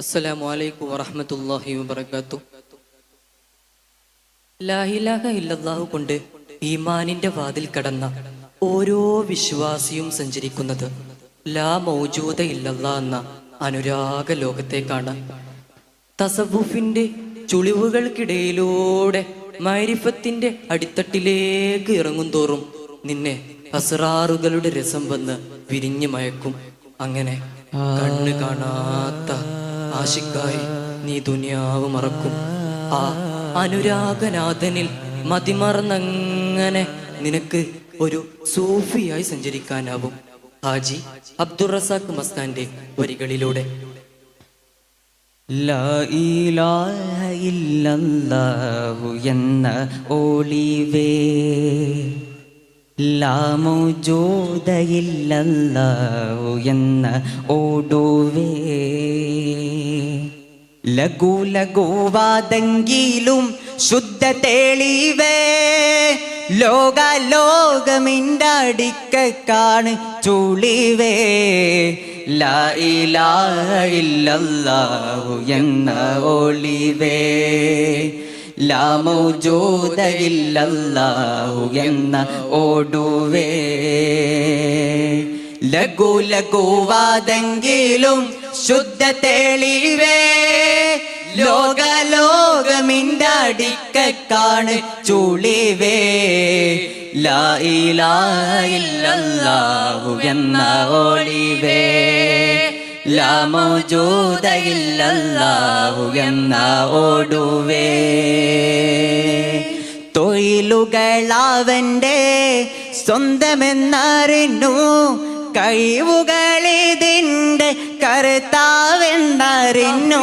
അസ്സലാമു അലൈക്കും വറഹ്മത്തുള്ളാഹി വബറകാത്തു. ലാ ഇലാഹ ഇല്ലല്ലാഹു കൊണ്ട് ഈമാനിന്റെ വാതിൽ കടന്ന ഓരോ വിശ്വാസിയും സഞ്ചരിക്കുന്നത് ലാ മൗജൂദ ഇല്ലല്ലാ എന്ന അനുരാഗ ലോകത്തേക്കാണ്. തസവുഫിന്റെ ചുളിവുകൾക്കിടയിലൂടെ മൈരിഫത്തിന്റെ അടിത്തട്ടിലേക്ക് ഇറങ്ങും തോറും നിന്നെ അസറാറുകളുടെ രസം വന്ന് വിരിഞ്ഞു മയക്കും. അങ്ങനെ കണ്ണ് കാണാത്ത ആശിക്കായി നീ ദുനിയാവ് മറക്കും. ആ അനുരാഗനാഥനിൽ മതിമറന്നങ്ങനെ നിനക്ക് ഒരു സൂഫിയായി സഞ്ചരിക്കാനാവും. ഹാജി അബ്ദുൾ റസാഖ് മസ്താന്റെ വരികളിലൂടെ. ഇല്ലല്ലാഹു എന്ന ഒളിവേ. ലാ മൗജൂദ ഇല്ലല്ലാഹു എന്ന ഓടുവേ. ലഘു ലഘുവാതെങ്കിലും ശുദ്ധ തെളിവേ. ലോക ലോകമിണ്ടടിക്ക കാണ് ചുളിവേ. ലാ ഇലാഹ ഇല്ലല്ലാഹു എന്ന ഒളിവേ. ലാ മൗജൂദ ഇല്ലല്ലാഹു എന്ന ഓടുവേ. ലഘു ലഘുവാതെങ്കിലും ശുദ്ധ തെളിവേ. ലോക ലോകമിണ്ടടിക്ക കാണു ചുളിവേ. ലാ ഇലാഹ ഇല്ലല്ലാഹു എന്ന ഒളിവേ. ലാ എന്ന ഓടുവേ. തൊഴിലുകളാവന്റെ സ്വന്തമെന്നറിഞ്ഞു കഴിവുകളിതിന്റെ കർത്താവെന്നറിഞ്ഞു.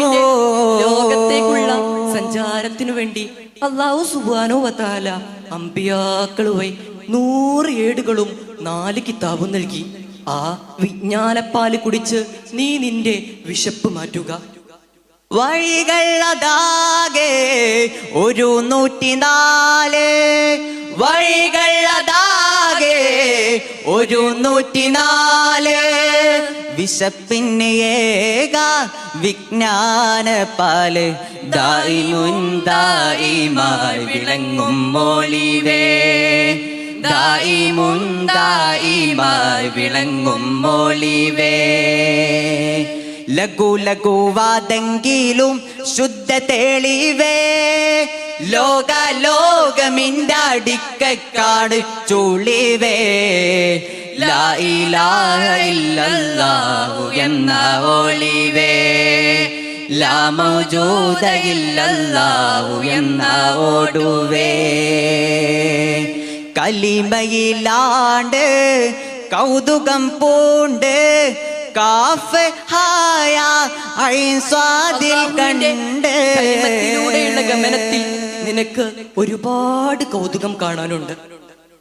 ലോകത്തേക്കുള്ള സഞ്ചാരത്തിനു വേണ്ടി അള്ളാഹു സുബാനോ വത്താല അമ്പിയാക്കളുമായി നൂറ് ഏടുകളും നാല് കിതാബും നൽകി. ആ വിജ്ഞാനപ്പാൽ കുടിച്ച് നീ നിന്റെ വിശപ്പ് മാറ്റുക. വഴികൾ അതാകെ ഒരു നൂറ്റിനാല്. വഴികൾ അതാകെ ഒരു നൂറ്റിനാല്. വിശപ്പിന് ഏക വിജ്ഞാന പാൽ ദായി ദായിമായി വിളങ്ങും മോളിവേ. ദായിമുൻ ദായിമായി വിളങ്ങും മോളിവേ ലഘു ലഘുവാതെങ്കിലും ശുദ്ധ തെളിവേ. ലോക ലോകമിണ്ടടിക്ക കാട് ചുളിവേ. ലാ ഇലാഹ ഇല്ലല്ലാഹു എന്ന ഒളിവേ. ലാ മൗജൂദ ഇല്ലല്ലാഹു എന്ന ഓടുവേ കലിമയിലാണ്ട് കൗതുകം പൂണ്ട് കാഫ് ഹായ സ്വാദിൽ കണ്ട് കലിമത്തിലൂടെയുള്ള ഗമനത്തിൽ നിനക്ക് ഒരുപാട് കൗതുകം കാണാനുണ്ട്.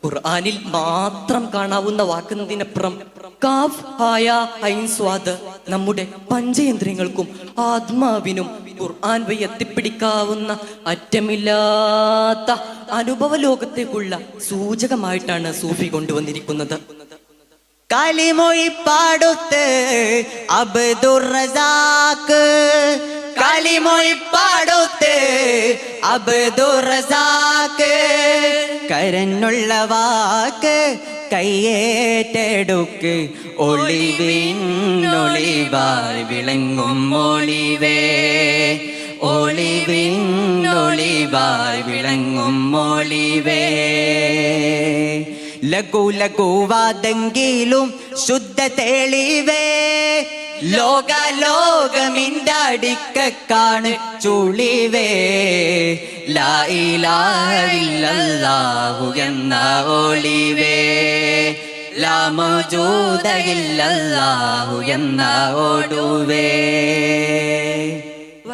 ഖുർആാനിൽ മാത്രം കാണാവുന്ന വാക്കുന്നതിനപ്പുറം കാഫ് ഹായ ഐൻ സ്വാദ് നമ്മുടെ പഞ്ചേന്ദ്രിയങ്ങൾക്കും ആത്മാവിനും ഖുർആൻ വഴി എത്തിപ്പിടിക്കാവുന്ന അറ്റമില്ലാത്ത അനുഭവ ലോകത്തേക്കുള്ള സൂചകമായിട്ടാണ് സൂഫി കൊണ്ടുവന്നിരിക്കുന്നത്. കലിമൊഴി പാടുത്ത് അബ്ദുർ റസാക്ക് കലിമൊഴി പാടുത്ത് അബ്ദുർ റസാക്ക് കരഞ്ഞുള്ള വാക്ക് കയ്യേറ്റെടുക്ക് ഒളിവിളിവായി വിളങ്ങും ഒളിവേ. ഒളിവിളിവായി വിളങ്ങും ഒളിവേ. ലഘു ലഘുവാതെങ്കിലും ശുദ്ധ തെളിവേ. ലോക ലോകമിണ്ടടിക്ക കാണു ചുളിവേ. ലാ ഇലാഹ ഇല്ലല്ലാഹു എന്ന ഒളിവേ. ലാമോജൂതയില്ലാഹു എന്ന ഓടുവേ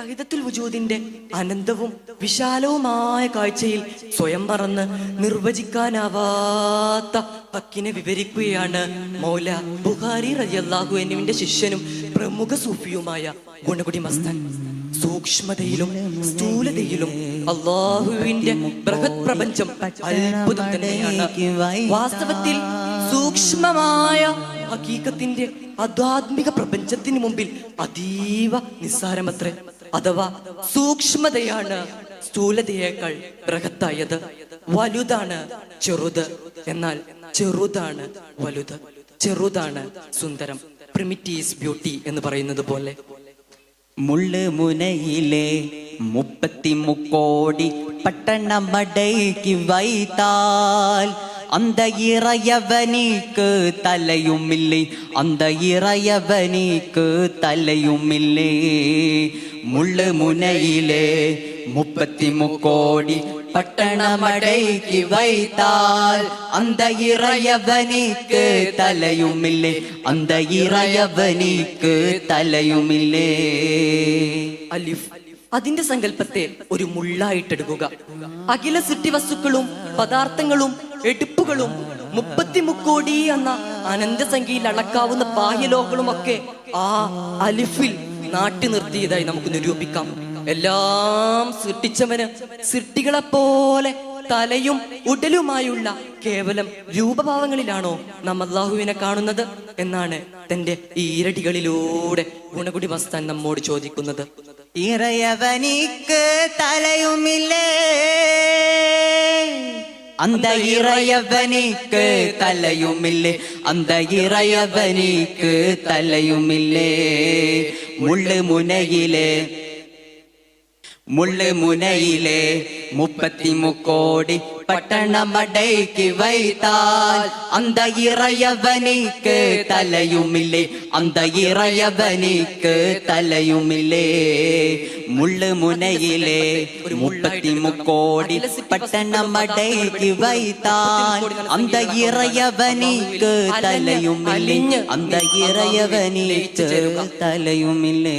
വഹിദത്തുൽ വജൂദിന്റെ അനന്തവും വിശാലവുമായ കാഴ്ചയിൽ സ്വയം മറന്ന് നിർവചിക്കാനാവാത്ത ഹക്കിനെ വിവരിക്കുകയാണ് മൗല ബുഹാരി റളിയല്ലാഹു എന്നിവന്റെ ശിഷ്യനും പ്രമുഖ സൂഫിയുമായ ഗുണകുടി മസ്തൻ സൂക്ഷ്മതയിലും സ്ഥൂലതയിലും അള്ളാഹുവിന്റെ ബൃഹത് പ്രപഞ്ചം അത്ഭുതം തന്നെയാണ്. വാസ്തവത്തിൽ സൂക്ഷ്മമായ ഹക്കീക്കത്തിന്റെ അധ്യാത്മിക പ്രപഞ്ചത്തിന് മുമ്പിൽ അതീവ നിസ്സാരമത്രേ. അഥവാ സൂക്ഷ്മതയാണ് സ്ഥൂലതയേക്കാൾ ബൃഹത്തായത്. വലുതാണ് ചെറുത്. എന്നാൽ ചെറുതാണ് വലുത്. ചെറുതാണ് സുന്ദരം. പ്രിമിറ്റീസ് ബ്യൂട്ടി എന്ന് പറയുന്നത് പോലെ. മുള്ള് മുനയിലെ മുപ്പത്തി മുക്കോടി പട്ടണമടയ്ക്ക് വൈത്താൽ அந்த இறையவனிக்கு தலையுமில்லை அந்த இறையவனிக்கு தலையுமில்லை முள்ளு முனையிலே முப்பத்தி முக்கோடி பட்டணமடைக்கு வைத்தால் அந்த இறையவனிக்கு தலையுமில்லை அந்த இறையவனிக்கு தலையுமில்லை അലിഫ് അതിന്റെ സങ്കല്പത്തെ ഒരു മുള്ളായിട്ടെടുക്കുക അഖില സൃഷ്ടി വസ്തുക്കളും പദാർത്ഥങ്ങളും എടുപ്പുകളും മുപ്പത്തിമുക്കോടി എന്ന അനന്തസംഖ്യയിൽ അടക്കാവുന്ന ബാഹ്യലോകങ്ങളും ഒക്കെ ആ അലിഫിൽ നാട്ടി നിർത്തിയതായി നമുക്ക് നിരൂപിക്കാം. എല്ലാം സൃഷ്ടിച്ചവന് സൃഷ്ടികളെ പോലെ തലയും ഉടലുമായുള്ള കേവലം രൂപഭാവങ്ങളിലാണോ നാം അള്ളാഹുവിനെ കാണുന്നത് എന്നാണ് തന്റെ ഈ ഇരടികളിലൂടെ ഗുണകുടി മസ്താൻ നമ്മോട് ചോദിക്കുന്നത്. ഇറയവനിക്ക് തലയുമില്ലേ? அந்த இறையவனிக்கு தலையுமில்லை அந்த இறையவனிக்கு தலையுமில்லே முள்ளு முனையிலே முள்ளு முனையிலே முப்பத்தி முக்கோடி பட்டணமடைக்கு வைத்தால் அந்த இறையவனிக்கு தலையுமில்லே அந்த இறையவனிக்கு தலையுமில்லே. முள்ளு முனையிலே முப்பத்தி முக்கோடி பட்டணமடைக்கு வைத்தால் அந்த இறையவனிக்கு தலையுமில்லை அந்த இறையவனிக்கு தலையுமில்லை.